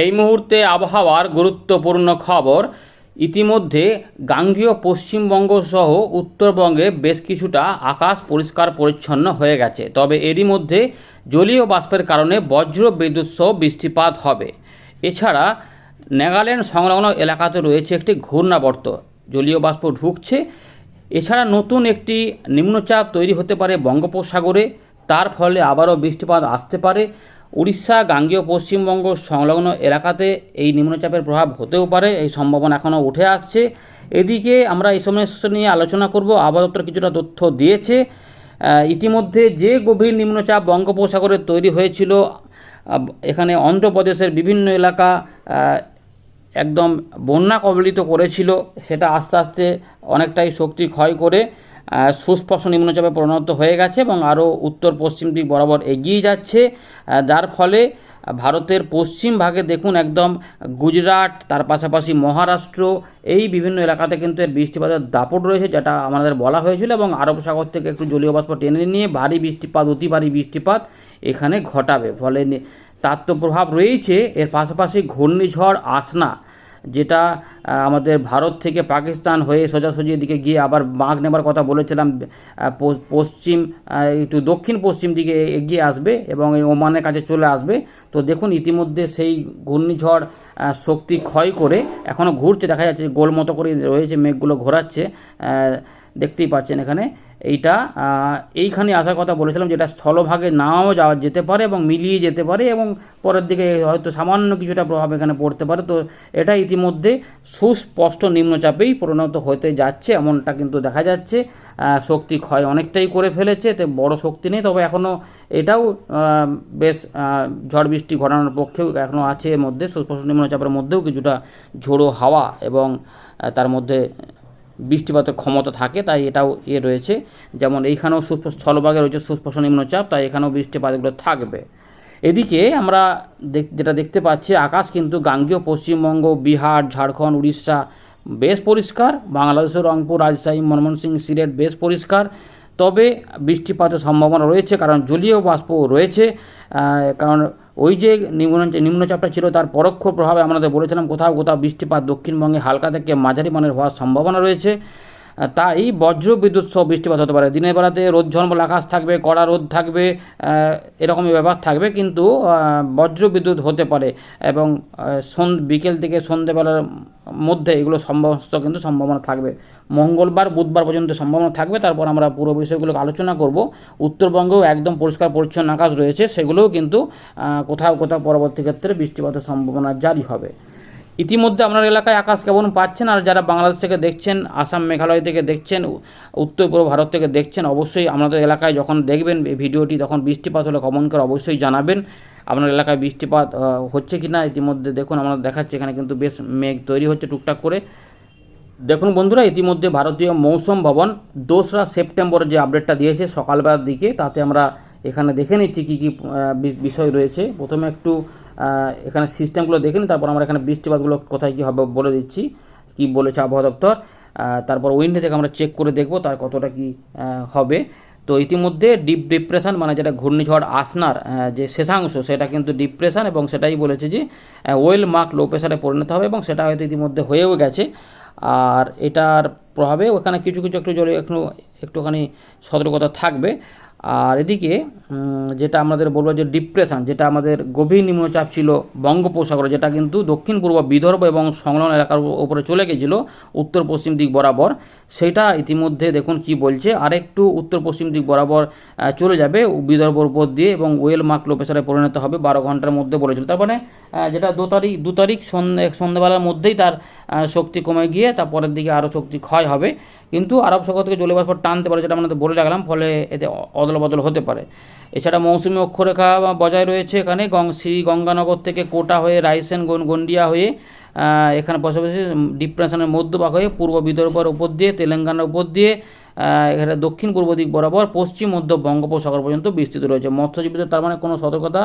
এই মুহূর্তে আবহাওয়ার গুরুত্বপূর্ণ খবর। ইতিমধ্যে গাঙ্গীয় পশ্চিমবঙ্গ সহ উত্তরবঙ্গে বেশ কিছুটা আকাশ পরিষ্কার পরিচ্ছন্ন হয়ে গেছে। তবে এরই মধ্যে জলীয় বাষ্পের কারণে বজ্র বিদ্যুৎ সহ বৃষ্টিপাত হবে। এছাড়া নাগাল্যান্ড সংলগ্ন এলাকাতে রয়েছে একটি ঘূর্ণাবর্ত। জলীয় বাষ্প ঢুকছে। এছাড়া নতুন একটি নিম্নচাপ তৈরি হতে পারে বঙ্গোপসাগরে। তার ফলে আবারও বৃষ্টিপাত আসতে পারে। উড়িষ্যা, গাঙ্গেয় পশ্চিমবঙ্গ সংলগ্ন এলাকাতে এই নিম্নচাপের প্রভাব হতেও পারে, এই সম্ভাবনা এখনও উঠে আসছে। এদিকে আমরা এই সমস্যা নিয়ে আলোচনা করব, আবহাওয়া কিছুটা তথ্য দিয়েছে। ইতিমধ্যে যে গভীর নিম্নচাপ বঙ্গোপসাগরে তৈরি হয়েছিল এখানে অন্ধ্রপ্রদেশের বিভিন্ন এলাকা একদম বন্যা কবলিত করেছিল, সেটা আস্তে আস্তে অনেকটাই শক্তি ক্ষয় করে সুস্পষ্ট নিম্নচাপে পরিণত হয়ে গেছে এবং আরও উত্তর পশ্চিম দিক বরাবর এগিয়ে যাচ্ছে। যার ফলে ভারতের পশ্চিম ভাগে দেখুন একদম গুজরাট, তার পাশাপাশি মহারাষ্ট্র, এই বিভিন্ন এলাকাতে কিন্তু এর বৃষ্টিপাতের দাপট রয়েছে যেটা আমাদের বলা হয়েছিল এবং আরব সাগর থেকে একটু জলীয় বাষ্প টেনে নিয়ে ভারী বৃষ্টিপাত, অতি ভারী বৃষ্টিপাত এখানে ঘটাবে। ফলে তার তো প্রভাব রয়েছে এর পাশাপাশি ঘূর্ণিঝড় আসনা যেটা আমাদের ভারত থেকে পাকিস্তান হয়ে সোজাসুজি দিকে গিয়ে আবার বাঁক নেবার কথা বলেছিলাম পশ্চিম একটু দক্ষিণ পশ্চিম দিকে এগিয়ে আসবে এবং এই ওমানের কাছে চলে আসবে। তো দেখুন, ইতিমধ্যে সেই ঘূর্ণিঝড় শক্তি ক্ষয় করে এখনও ঘুরছে। দেখা যাচ্ছে গোল মতো করে রয়েছে, মেঘগুলো ঘোরাচ্ছে। দেখতেই পাচ্ছেন এখানে। এইটা এইখানে আসার কথা বলেছিলাম যেটা স্থলভাগে নাও যাওয়া যেতে পারে এবং মিলিয়ে যেতে পারে এবং পরের দিকে হয়তো সামান্য কিছুটা প্রভাব এখানে পড়তে পারে। তো এটা ইতিমধ্যে সুস্পষ্ট নিম্নচাপেই পরিণত হতে যাচ্ছে, এমনটা কিন্তু দেখা যাচ্ছে। শক্তি ক্ষয় অনেকটাই করে ফেলেছে এতে বড় শক্তি নেই, তবে এখনও এটাও বেশ ঝড় বৃষ্টি ঘটানোর পক্ষেও এখনও আছে এর মধ্যে। সুস্পষ্ট নিম্নচাপের মধ্যেও কিছুটা ঝোড়ো হাওয়া এবং তার মধ্যে বৃষ্টিপাতের ক্ষমতা থাকে, তাই এটাও এ রয়েছে। যেমন এইখানেও স্থলভাগে রয়েছে সুস্পর্শ নিম্নচাপ তাই এখানেও বৃষ্টিপাতগুলো থাকবে। এদিকে আমরা যেটা দেখতে পাচ্ছি, আকাশ কিন্তু গাঙ্গেয় পশ্চিমবঙ্গ, বিহার, ঝাড়খণ্ড, উড়িষ্যা বেশ পরিষ্কার। বাংলাদেশের রংপুর, রাজশাহী, ময়মনসিংহ, সিলেট বেশ পরিষ্কার। তবে বৃষ্টিপাতের সম্ভাবনা রয়েছে, কারণ জলীয় বাষ্প রয়েছে কারণ ওই যে নিম্ন নিম্নচাপটা ছিল তার পরোক্ষ প্রভাবে আমাদের বলেছিলাম কোথাও কোথাও বৃষ্টিপাত দক্ষিণবঙ্গে হালকা থেকে মাঝারি মানের হওয়ার সম্ভাবনা রয়েছে। তাই বজ্র বিদ্যুৎ সহ বৃষ্টিপাত হতে পারে। দিনের বেলাতে রোদ, ঝলমল, আকাশ থাকবে, কড়া রোদ থাকবে এরকমই ব্যাপার থাকবে, কিন্তু বজ্র বিদ্যুৎ হতে পারে এবং বিকেল থেকে সন্ধেবেলার মধ্যে এগুলো সমস্ত কিন্তু সম্ভাবনা থাকবে। মঙ্গলবার, বুধবার পর্যন্ত সম্ভাবনা থাকবে। তারপর আমরা পুরো বিষয়গুলোকে আলোচনা করব। উত্তরবঙ্গেও একদম পরিষ্কার, পরিচ্ছন্ন আকাশ রয়েছে। সেগুলোও কিন্তু কোথাও কোথাও পরবর্তী ক্ষেত্রে বৃষ্টিপাতের সম্ভাবনা জারি হবে। ইতিমধ্যে আপনার এলাকায় আকাশ কেমন পাচ্ছেন? আর যারা বাংলাদেশ থেকে দেখছেন, আসাম মেঘালয় থেকে দেখছেন, উত্তর পূর্ব ভারত থেকে দেখছেন, অবশ্যই আপনাদের এলাকায় যখন দেখবেন এই ভিডিওটি, তখন বৃষ্টিপাত হলে কমন করে অবশ্যই জানাবেন। আপনার এলাকায় বৃষ্টিপাত হচ্ছে কি না ইতিমধ্যে দেখুন, আমরা দেখাচ্ছি, এখানে কিন্তু বেশ মেঘ তৈরি হচ্ছে টুকটাক করে। দেখুন বন্ধুরা, ইতিমধ্যে ভারতীয় মৌসুম ভবন দোসরা সেপ্টেম্বরের যে আপডেটটা দিয়েছে সকালবেলার দিকে, তাতে আমরা এখানে দেখে নিচ্ছি কী কী বিষয় রয়েছে। প্রথমে একটু এখানে সিস্টেমগুলো দেখে নিই তারপর আমরা এখানে বৃষ্টিপাতগুলো কোথায় কী হবে বলে দিচ্ছি, কি বলেছে আবহাওয়া দপ্তর। তারপর উইন্ডো থেকে আমরা চেক করে দেখব তার কতটা কি হবে। তো ইতিমধ্যে ডিপ ডিপ্রেশন মানে যেটা ঘূর্ণিঝড় আসনার যে শেষাংশ, সেটা কিন্তু ডিপ্রেশন এবং সেটাই বলেছে যে ওয়েল মার্ক লো প্রেশারে পরিণত হবে এবং সেটা হয়তো ইতিমধ্যে হয়েও গেছে। আর এটার প্রভাবে ওখানে কিছু কিছু একটু জলে, একটু, একটুখানি সতর্কতা থাকবে। আর এদিকে যেটা আমাদের বলব যে ডিপ্রেশন যেটা আমাদের গভীর নিম্নচাপ ছিল বঙ্গোপসাগরে, যেটা কিন্তু দক্ষিণ পূর্ব বিদর্ভ এবং সংলগ্ন এলাকার উপরে চলে গেছিল উত্তর পশ্চিম দিক বরাবর। সেটা ইতিমধ্যে দেখুন কি বলছে। আরেকটু উত্তর পশ্চিম দিক বরাবর চলে যাবে বিদর্ভর উপর দিয়ে এবং ওয়েল মার্ক লো প্রেসারে পরিণত হবে বারো ঘণ্টার মধ্যে বলেছিল। তার মানে যেটা দু তারিখ দু তারিখ সন্ধ্যে সন্ধ্যাবেলার মধ্যেই তার শক্তি কমে গিয়ে তারপরের দিকে আরও শক্তি ক্ষয় হবে। কিন্তু আরব সাগর থেকে জলীয় বাষ্প টানতে পারে যেটা আমাদের বলে রাখলাম, ফলে এতে অদল বদল হতে পারে। এছাড়া মৌসুমি অক্ষরেখা বজায় রয়েছে এখানে। গং শ্রী গঙ্গানগর থেকে কোটা হয়ে রাইসেন গন- গন্ডিয়া হয়ে এখানে পাশাপাশি ডিপ্রেশনের মধ্যভাগ হয়ে পূর্ব বিদর্ভের উপর দিয়ে, তেলেঙ্গানার উপর দিয়ে এখানে দক্ষিণ পূর্ব দিক বরাবর পশ্চিম মধ্য বঙ্গোপসাগর পর্যন্ত বিস্তৃত রয়েছে। মৎস্যজীবীদের তার মানে কোনো সতর্কতা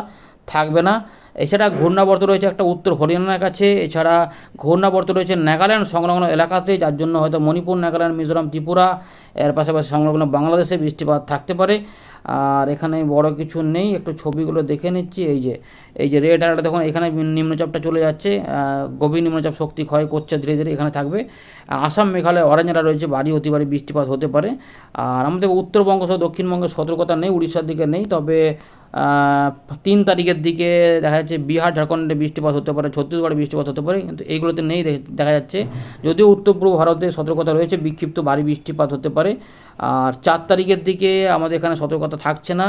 থাকবে না। এছাড়া ঘূর্ণাবর্ত রয়েছে একটা উত্তর হরিয়ানার কাছে। এছাড়া ঘূর্ণাবর্ত রয়েছে নাগাল্যান্ড সংলগ্ন এলাকাতে, যার জন্য হয়তো মণিপুর, নাগাল্যান্ড, মিজোরাম, ত্রিপুরা, এর পাশাপাশি সংলগ্ন বাংলাদেশে বৃষ্টিপাত থাকতে পারে। আর এখানে বড় কিছু নেই, একটু ছবিগুলো দেখে নিচ্ছি। এই যে এই যে রেড অ্যালার্ট দেখুন, এখানে নিম্নচাপটা চলে যাচ্ছে। গভীর নিম্নচাপ শক্তি ক্ষয় করছে, ধীরে ধীরে এখানে থাকবে। আসাম, মেঘালয় অরেঞ্জ অ্যালার্ট রয়েছে বাড়ি অতি বাড়ি বৃষ্টিপাত হতে পারে। আর আমাদের উত্তরবঙ্গ সহ দক্ষিণবঙ্গে সতর্কতা নেই, উড়িষ্যার দিকে নেই, তবে তিন তারিখের দিকে দেখা যাচ্ছে বিহার, ঝাড়খণ্ডে বৃষ্টিপাত হতে পারে, ছত্তিশগড়ে বৃষ্টিপাত হতে পারে, কিন্তু এইগুলোতে নেই দেখা যাচ্ছে। যদিও উত্তর পূর্ব ভারতে সতর্কতা রয়েছে, বিক্ষিপ্ত ভারী বৃষ্টিপাত হতে পারে। আর চার তারিখের দিকে আমাদের এখানে সতর্কতা থাকছে না।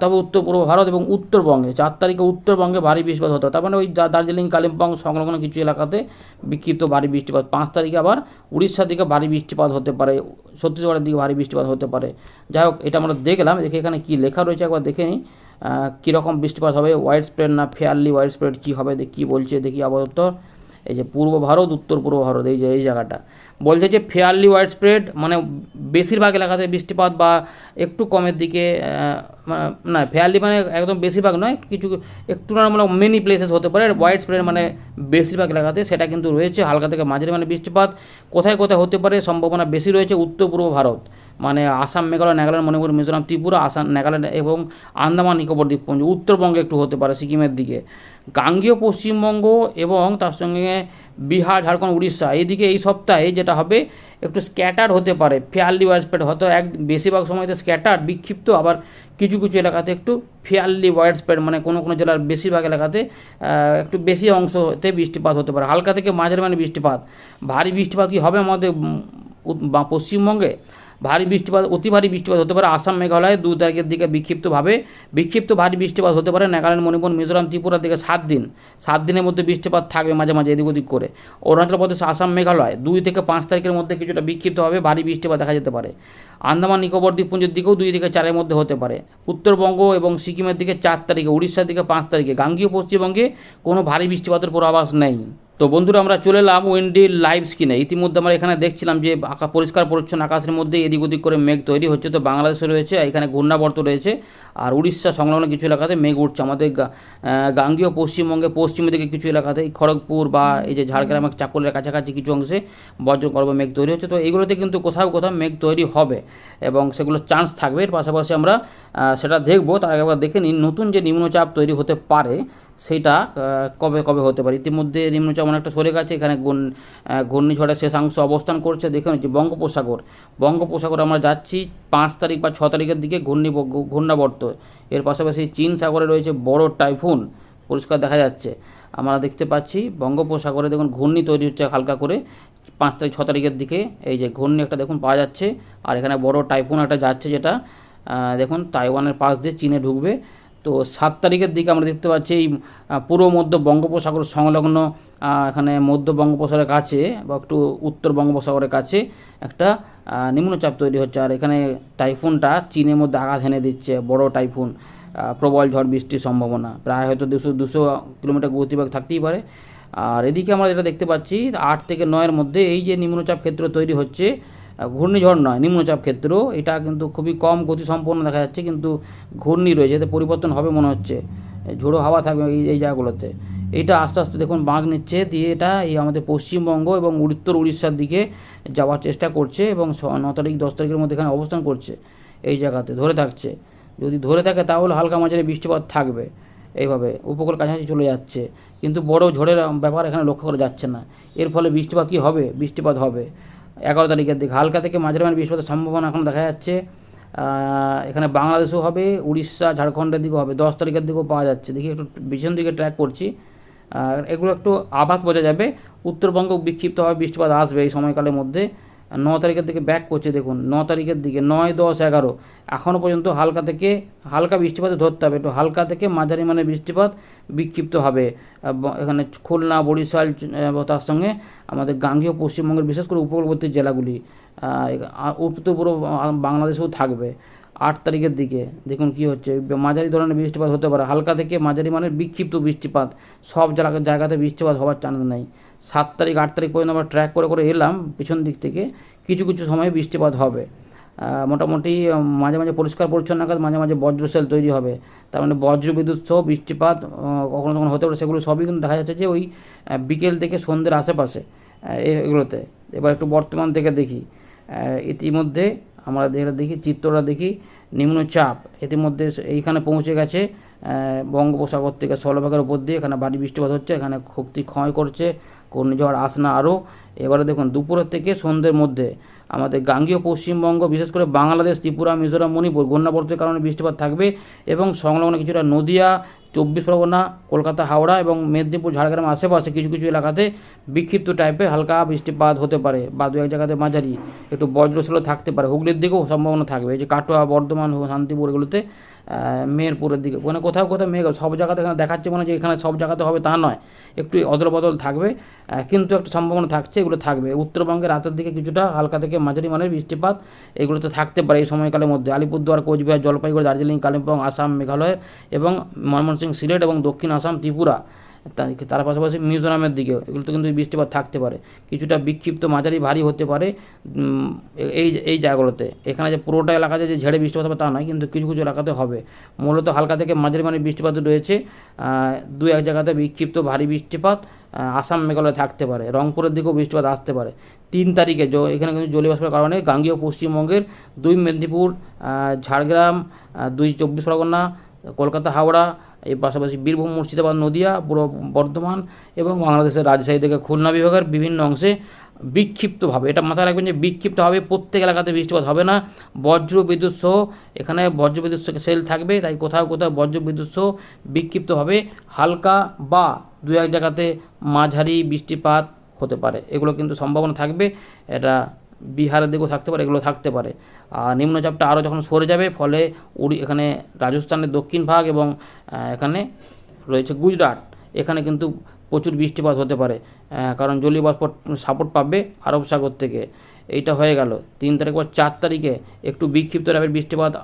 তবে উত্তর পূর্ব ভারত এবং উত্তরবঙ্গে, চার তারিখে উত্তরবঙ্গে ভারী বৃষ্টিপাত হতে তার মানে ওই দার্জিলিং, কালিম্পং সংলগ্ন কিছু এলাকাতে বিক্ষিপ্ত ভারী বৃষ্টিপাত। পাঁচ তারিখে আবার উড়িষ্যার দিকে ভারী বৃষ্টিপাত হতে পারে। ছত্তিশগড়ের দিকে ভারী বৃষ্টিপাত হতে পারে। যাই হোক, এটা আমরা দেখলাম, দেখে এখানে কী লেখা রয়েছে একবার দেখে নিই। কীরকম বৃষ্টিপাত হবে হোয়াইট স্প্রেড না ফেয়ারলি হোয়াইট স্প্রেড কী হবে কী বলছে, দেখি আপাতত। এই যে পূর্ব ভারত, উত্তর পূর্ব ভারত, এই যে, এই জায়গাটা। বলছে যে ফেয়ারলি ওয়াইড স্প্রেড মানে বেশিরভাগ এলাকাতে বৃষ্টিপাত বা একটু কমের দিকে মানে- না ফেয়ারলি মানে একদম বেশিরভাগ নয়, কিছু, একটু তুলনামূলক মেনি প্লেসেস হতে পারে ওয়াইড স্প্রেড মানে বেশিরভাগ এলাকাতে সেটা কিন্তু রয়েছে, হালকা থেকে মাঝারি মানে বৃষ্টিপাত। কোথায় কোথায় হতে পারে, সম্ভাবনা বেশি রয়েছে উত্তর পূর্ব ভারত। মানে আসাম, মেঘালয়, নাগাল্যান্ড, মণিপুর, মিজোরাম, ত্রিপুরা, আসাম, নাগাল্যান্ড এবং আন্দামান, নিকোবর দ্বীপপুঞ্জ। উত্তরবঙ্গে একটু হতে পারে সিকিমের দিকে। গাঙ্গেয়, পশ্চিমবঙ্গ এবং তার সঙ্গে বিহার, ঝাড়খণ্ড, উড়িষ্যা। এইদিকে এই সপ্তাহে যেটা হবে, একটু স্ক্যাটার হতে পারে। ফেয়ারলি ওয়াইডস্প্রেড হয়তো এক, বেশিরভাগ সময়তে স্ক্যাটার, বিক্ষিপ্ত, আবার কিছু কিছু এলাকাতে একটু ফেয়ারলি ওয়াইডস্প্রেড মানে কোনো কোনো জেলার বেশিরভাগ এলাকাতে একটু বেশি অংশতে বৃষ্টিপাত হতে পারে। হালকা থেকে মাঝারি মানে বৃষ্টিপাত। ভারী বৃষ্টিপাত কি হবে আমাদের পশ্চিমবঙ্গে? ভারী বৃষ্টিপাত, অতি ভারী বৃষ্টিপাত হতে পারে আসাম, মেঘালয়ে। দু তারিখের দিকে বিক্ষিপ্তভাবে, বিক্ষিপ্ত ভারী বৃষ্টিপাত হতে পারে নাগাল্যান্ড, মণিপুর, মিজোরাম, ত্রিপুরার দিকে সাত দিন। সাত দিনের মধ্যে বৃষ্টিপাত থাকবে মাঝে মাঝে এদিক ওদিক করে। অরুণাচল প্রদেশ, আসাম, মেঘালয়, দুই থেকে পাঁচ তারিখের মধ্যে কিছুটা বিক্ষিপ্তভাবে ভারী বৃষ্টিপাত দেখা যেতে পারে। আন্দামান, নিকোবর, দ্বীপপুঞ্জের দিকেও দুই থেকে চারের মধ্যে হতে পারে। উত্তরবঙ্গ এবং সিকিমের দিকে চার তারিখে, উড়িষ্যার দিকে পাঁচ তারিখে। গাঙ্গীয় পশ্চিমবঙ্গে কোনো ভারী বৃষ্টিপাতের পূর্বাভাস নেই। তো বন্ধুরা আমরা চলে এলাম উইন্ডি লাইভ স্কিনে ইতিমধ্যে আমরা এখানে দেখছিলাম যে আকা পরিষ্কার পরিচ্ছন্ন আকাশের মধ্যে এদিক ওদিক করে মেঘ তৈরি হচ্ছে। তো বাংলাদেশে রয়েছে, এখানে ঘূর্ণাবর্ত রয়েছে আর উড়িষ্যা সংলগ্ন কিছু এলাকাতে মেঘ উঠছে। আমাদের গাঙ্গীয় পশ্চিমবঙ্গে পশ্চিমের দিকে কিছু এলাকাতে খড়গপুর বা এই যে ঝাড়গ্রামের চাকুলের কাছাকাছি কিছু অংশে বজ্রগর্ভ মেঘ তৈরি হচ্ছে। তো এগুলোতে কিন্তু কোথাও কোথাও মেঘ তৈরি হবে এবং সেগুলো চান্স থাকবে। এর পাশাপাশি আমরা সেটা দেখব। তার আগে দেখে নিন নতুন যে নিম্নচাপ তৈরি হতে পারে সেটা কবে কবে হতে পারে? ইতিমধ্যে নিম্নচাপ অনেকটা সরে গেছে। এখানে ঘূর্ণ- ঘূর্ণিঝড়ের শেষাংশ অবস্থান করছে। দেখে নিচ্ছি বঙ্গোপসাগর বঙ্গোপসাগর আমরা যাচ্ছি পাঁচ তারিখ বা ছ তারিখের দিকে ঘূর্ণি, ঘূর্ণাবর্ত। এর পাশাপাশি চীন সাগরে রয়েছে বড় টাইফুন। পরিষ্কার দেখা যাচ্ছে। আমরা দেখতে পাচ্ছি বঙ্গোপসাগরে দেখুন, ঘূর্ণি তৈরি হচ্ছে হালকা করে। পাঁচ তারিখ, ছ তারিখের দিকে এই যে ঘূর্ণি একটা দেখুন পাওয়া যাচ্ছে। আর এখানে বড় টাইফুন একটা যাচ্ছে যেটা দেখুন, তাইওয়ানের পাশ দিয়ে চীনে ঢুকবে। তো সাত তারিখের দিকে আমরা দেখতে পাচ্ছি এই পূর্ব মধ্য বঙ্গোপসাগর সংলগ্ন এখানে মধ্য বঙ্গোপসাগরের কাছে বা একটু উত্তর বঙ্গোপসাগরের কাছে একটা নিম্নচাপ তৈরি হচ্ছে। আর এখানে টাইফুনটা চীনের মধ্যে আঘাত হেনে দিচ্ছে, বড় টাইফুন প্রবল ঝড় বৃষ্টির সম্ভাবনা। প্রায় হয়তো দুশো দুশো কিলোমিটার গতিবেগ থাকতেই পারে। আর এদিকে আমরা যেটা দেখতে পাচ্ছি, আট থেকে নয়ের মধ্যে এই যে নিম্নচাপ ক্ষেত্র তৈরি হচ্ছে ঘূর্ণিঝড় নয়, নিম্নচাপ ক্ষেত্র এটা কিন্তু খুবই কম গতি সম্পন্ন দেখা যাচ্ছে, কিন্তু ঘূর্ণি রয়েছে, এতে পরিবর্তন হবে মনে হচ্ছে। ঝোড়ো হাওয়া থাকবে এই এই জায়গাগুলোতে। এটা আস্তে আস্তে দেখুন বাঁক নিচ্ছে, দিয়ে এটা এই আমাদের পশ্চিমবঙ্গ এবং উত্তর উড়িষ্যার দিকে যাওয়ার চেষ্টা করছে এবং ন তারিখ, দশ তারিখের মধ্যে এখানে অবস্থান করছে এই জায়গাতে, ধরে থাকছে। যদি ধরে থাকে তাহলে হালকা মাঝারি বৃষ্টিপাত থাকবে এইভাবে, উপকূল কাছাকাছি চলে যাচ্ছে। কিন্তু বড় ঝড়ের ব্যাপার এখানে লক্ষ্য করা যাচ্ছে না। এর ফলে বৃষ্টিপাত কি হবে? বৃষ্টিপাত হবে। এগারো তারিখের দিকে। হালকা থেকে মাঝারি মাঝে বৃষ্টিপাতের সম্ভাবনা এখন দেখা যাচ্ছে। এখানে বাংলাদেশও হবে, উড়িষ্যা, ঝাড়খণ্ডের দিকেও হবে। দশ তারিখের দিকেও পাওয়া যাচ্ছে। দেখি একটু পিছন দিকে ট্র্যাক করছি। এগুলো একটু আভাস বোঝা যাবে। উত্তরবঙ্গ বিক্ষিপ্তভাবে বৃষ্টিপাত আসবে এই সময়কালের মধ্যে। ন তারিখের দিকে ব্যাক করছে, দেখুন, ন তারিখের দিকে নয়, দশ, এগারো। এখনও পর্যন্ত হালকা থেকে হালকা বৃষ্টিপাতে ধরতে হবে, একটু হালকা থেকে মাঝারি মানে বৃষ্টিপাত বিক্ষিপ্ত হবে। এখানে খুলনা, বরিশাল তার সঙ্গে আমাদের গাঙ্গেয় পশ্চিমবঙ্গের বিশেষ করে উপকূলবর্তী জেলাগুলি উত্তর পূর্ব বাংলাদেশেও থাকবে আট তারিখের দিকে। দেখুন কি হচ্ছে, মাঝারি ধরনের বৃষ্টিপাত হতে পারে, হালকা থেকে মাঝারি মানের বিক্ষিপ্ত বৃষ্টিপাত, সব জায়গা, জায়গাতে বৃষ্টিপাত হওয়ার চান্স নেই। সাত তারিখ, আট তারিখ পর্যন্ত আমরা ট্র্যাক করে করে এলাম পিছন দিক থেকে। কিছু কিছু সময় বৃষ্টিপাত হবে। মোটামুটি মাঝে মাঝে পরিষ্কার, পরিচ্ছন্ন আকাশ, মাঝে মাঝে বজ্রসেল তৈরি হবে। তার মানে বজ্র, বিদ্যুৎ সহ বৃষ্টিপাত কখনো কখনো হতে পারে। সেগুলো সবই কিন্তু দেখা যাচ্ছে যে ওই বিকেল থেকে সন্ধ্যের আশেপাশে এগুলোতে। এবার একটু বর্তমান থেকে দেখি। ইতিমধ্যে আমরা দেখে দেখি, চিত্রটা দেখি, নিম্নচাপ। ইতিমধ্যে এইখানে পৌঁছে গেছে বঙ্গোপসাগর থেকে স্থলভাগের উপর দিয়ে। এখানে ভারী বৃষ্টিপাত হচ্ছে, এখানে শক্তি ক্ষয় করছে। ঘূর্ণিঝড় আসনা আরও এবারে দেখুন দুপুরের থেকে সন্ধ্যের মধ্যে আমাদের গাঙ্গীয় পশ্চিমবঙ্গ, বিশেষ করে বাংলাদেশ, ত্রিপুরা, মিজোরাম, মণিপুর, ঘূর্ণাবর্তের কারণে বৃষ্টিপাত থাকবে এবং সংলগ্ন কিছুটা নদিয়া, চব্বিশ পরগনা, কলকাতা, হাওড়া এবং মেদিনীপুর ঝাড়গ্রাম আশেপাশে কিছু কিছু এলাকাতে বিক্ষিপ্ত টাইপের হালকা বৃষ্টিপাত হতে পারে বা দু এক জায়গাতে মাঝারি একটু বজ্রশীলও থাকতে পারে। হুগলির দিকেও সম্ভাবনা থাকবে। যে কাটোয়া, বর্ধমান, শান্তিপুর এগুলোতে মেহেরপুরের দিকে। মানে কোথাও কোথাও মেঘ, সব জায়গাতে এখানে দেখাচ্ছে মনে যে এখানে সব জায়গাতে হবে, তা নয়। একটু অদল বদল থাকবে কিন্তু একটা সম্ভাবনা থাকছে, এগুলো থাকবে। উত্তরবঙ্গে রাতের দিকে কিছুটা হালকা থেকে মাঝারি মানের বৃষ্টিপাত এগুলো তো থাকতে পারে এই সময়কালের মধ্যে। আলিপুরদুয়ার, কোচবিহার, জলপাইগুড়ি, দার্জিলিং, কালিম্পং, আসাম, মেঘালয় এবং ময়মনসিং সিলেট এবং দক্ষিণ আসাম, ত্রিপুরা। তার পাশাপাশি মিজোরামের দিকেও। এগুলোতে কিন্তু বৃষ্টিপাত থাকতে পারে। কিছুটা বিক্ষিপ্ত মাঝারি ভারী হতে পারে এই এই জায়গাগুলোতে। এখানে যে পুরোটা এলাকাতে যে ঝেড়ে বৃষ্টিপাত হবে তা নয়, কিন্তু কিছু কিছু এলাকাতে হবে। মূলত হালকা থেকে মাঝারি মানে বৃষ্টিপাত রয়েছে। দু এক জায়গাতে বিক্ষিপ্ত ভারী বৃষ্টিপাত আসাম, মেঘালয় থাকতে পারে। রংপুরের দিকেও বৃষ্টিপাত আসতে পারে। তিন তারিখে এখানে কিন্তু জলীয়বাষ্পের কারণে গাঙ্গীয় পশ্চিমবঙ্গের দুই মেদিনীপুর ঝাড়গ্রাম দুই চব্বিশ পরগনা, কলকাতা, হাওড়া এই পাশাপাশি বীরভূম, মুর্শিদাবাদ, নদিয়া, পূর্ব বর্ধমান এবং বাংলাদেশের রাজশাহী থেকে খুলনা বিভাগের বিভিন্ন অংশে বিক্ষিপ্তভাবে, এটা মাথায় রাখবেন যে বিক্ষিপ্তভাবে প্রত্যেক এলাকাতে বৃষ্টিপাত হবে না। বজ্র বিদ্যুৎ সহ এখানে বজ্র বিদ্যুৎ সেল থাকবে, তাই কোথাও কোথাও বজ্র বিদ্যুৎ সহ বিক্ষিপ্তভাবে হালকা বা দু এক জায়গাতে মাঝারি বৃষ্টিপাত হতে পারে। এগুলো কিন্তু সম্ভাবনা থাকবে, এটা বিহারের দিকেও থাকতে পারে, এগুলো থাকতে পারে। আর নিম্নচাপটা আরও যখন সরে যাবে, ফলে উড়ি, এখানে রাজস্থানের দক্ষিণ ভাগ এবং এখানে রয়েছে গুজরাট। এখানে কিন্তু প্রচুর বৃষ্টিপাত হতে পারে কারণ জলীয় বাষ্প সাপোর্ট পাবে আরব সাগর থেকে। এইটা হয়ে গেল। তিন তারিখ বা চার তারিখে একটু বিক্ষিপ্ত রাবের বৃষ্টিপাত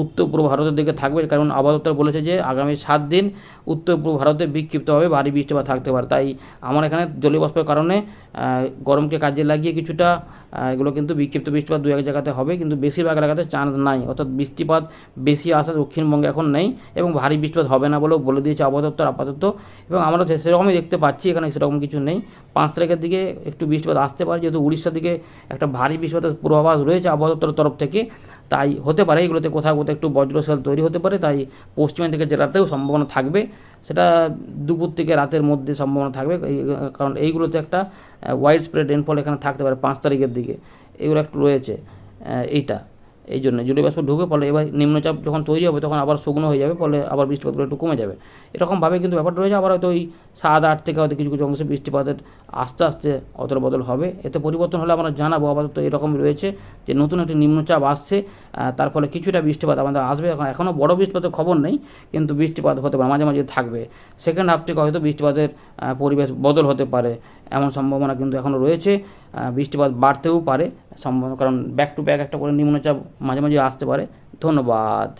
উত্তর পূর্ব ভারতের দিকে থাকবে, কারণ আবহাওয়া বলেছে যে আগামী সাত দিন উত্তর পূর্ব ভারতে বিক্ষিপ্তভাবে ভারী বৃষ্টিপাত থাকতে পারে। তাই আমার এখানে জলীয়বাষ্পের কারণে গরমকে কাজে লাগিয়ে কিছুটা এগুলো কিন্তু বিক্ষিপ্ত বৃষ্টিপাত দু এক জায়গাতে হবে, কিন্তু বেশিরভাগ এলাকাতে চান্স নাই। অর্থাৎ বৃষ্টিপাত বেশি আসা দক্ষিণবঙ্গে এখন নেই এবং ভারী বৃষ্টিপাত হবে না বলেও বলে দিয়েছে আবহাওয়া দপ্তর আপাতত। এবং আমরা সেরকমই দেখতে পাচ্ছি, এখানে সেরকম কিছু নেই। পাঁচ তারিখের দিকে একটু বৃষ্টিপাত আসতে পারে, যেহেতু উড়িষ্যার দিকে একটা ভারী বৃষ্টিপাতের পূর্বাভাস রয়েছে আবহাওয়া দপ্তরের তরফ থেকে। তাই হতে পারে, এগুলোতে কোথাও কোথাও একটু বজ্রশাল তৈরি হতে পারে, তাই পশ্চিমের দিকে জেলাতেও সম্ভাবনা থাকবে, সেটা দুপুর থেকে রাতের মধ্যে সম্ভাবনা থাকবে কারণ এইগুলোতে একটা ওয়াইড স্প্রেড রেনফল এখানে থাকতে পারে পাঁচ তারিখের দিকে, এগুলো একটু রয়েছে এইটা, এই জন্য। জলীয় বাষ্প ঢুকে ফলে এবার নিম্নচাপ যখন তৈরি হবে, তখন আবার শুকনো হয়ে যাবে, ফলে আবার বৃষ্টিপাতগুলো একটু কমে যাবে। এরকমভাবে কিন্তু ব্যাপারটা রয়েছে, আবার হয়তো ওই সাত আট থেকে হয়তো কিছু কিছু অংশে বৃষ্টিপাতের আস্তে আস্তে অদল বদল হবে। এতে পরিবর্তন হলে আমরা জানাব। আপাতত এরকম রয়েছে যে নতুন একটি নিম্নচাপ আসছে তার ফলে কিছুটা বৃষ্টিপাত আমাদের আসবে। এখন এখনও বড় বৃষ্টিপাতের খবর নেই, কিন্তু বৃষ্টিপাত হতে পারে, মাঝে মাঝে থাকবে। সেকেন্ড হাফ থেকে হয়তো বৃষ্টিপাতের পরিবেশ বদল হতে পারে, এমন সম্ভাবনা কিন্তু এখনও রয়েছে। বৃষ্টিপাত বাড়তেও পারে সম্ভাবনা কারণ ব্যাক টু ব্যাক একটা করে নিম্নচাপ মাঝে মাঝে আসতে পারে। ধন্যবাদ।